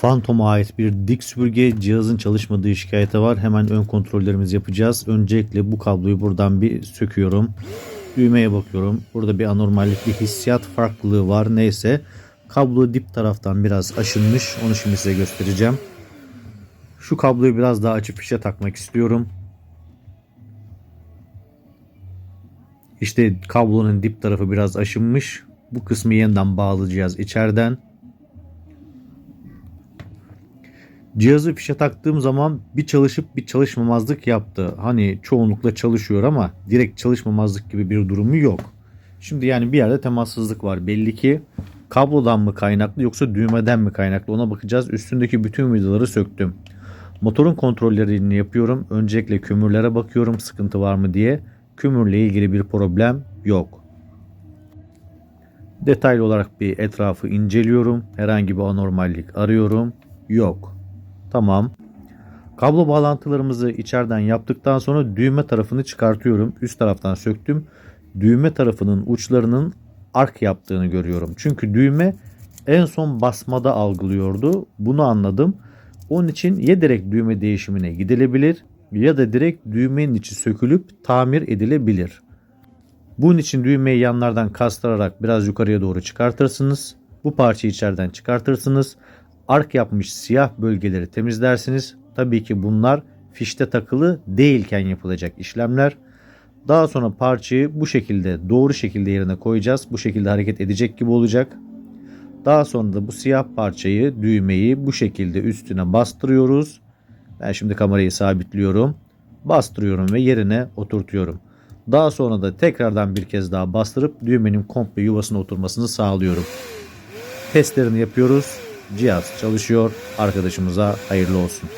Phantom'a ait bir dik süpürge cihazın çalışmadığı şikayeti var. Hemen ön kontrollerimizi yapacağız. Öncelikle bu kabloyu buradan bir söküyorum. Düğmeye bakıyorum. Burada bir anormallik, bir hissiyat farklılığı var. Neyse. Kablo dip taraftan biraz aşınmış. Onu şimdi size göstereceğim. Şu kabloyu biraz daha açıp fişe takmak istiyorum. İşte kablonun dip tarafı biraz aşınmış. Bu kısmı yeniden bağlayacağız içeriden. Cihazı fişe taktığım zaman bir çalışıp bir çalışmamazlık yaptı. Hani çoğunlukla çalışıyor ama direkt çalışmamazlık gibi bir durumu yok. Şimdi yani bir yerde temassızlık var. Belli ki kablodan mı kaynaklı yoksa düğmeden mi kaynaklı ona bakacağız. Üstündeki bütün vidaları söktüm. Motorun kontrollerini yapıyorum. Öncelikle kömürlere bakıyorum sıkıntı var mı diye. Kömürle ilgili bir problem yok. Detaylı olarak bir etrafı inceliyorum. Herhangi bir anormallik arıyorum. Yok. Tamam. Kablo bağlantılarımızı içeriden yaptıktan sonra düğme tarafını çıkartıyorum. Üst taraftan söktüm. Düğme tarafının uçlarının ark yaptığını görüyorum. Çünkü düğme en son basmada algılıyordu. Bunu anladım. Onun için ya direkt düğme değişimine gidilebilir ya da direkt düğmenin içi sökülüp tamir edilebilir. Bunun için düğmeyi yanlardan kastırarak biraz yukarıya doğru çıkartırsınız. Bu parçayı içeriden çıkartırsınız. Ark yapmış siyah bölgeleri temizlersiniz. Tabii ki bunlar fişte takılı değilken yapılacak işlemler. Daha sonra parçayı bu şekilde doğru şekilde yerine koyacağız. Bu şekilde hareket edecek gibi olacak. Daha sonra da bu siyah parçayı düğmeyi bu şekilde üstüne bastırıyoruz. Ben şimdi kamerayı sabitliyorum. Bastırıyorum ve yerine oturtuyorum. Daha sonra da tekrardan bir kez daha bastırıp düğmenin komple yuvasına oturmasını sağlıyorum. Testlerini yapıyoruz. Cihaz çalışıyor. Arkadaşımıza hayırlı olsun.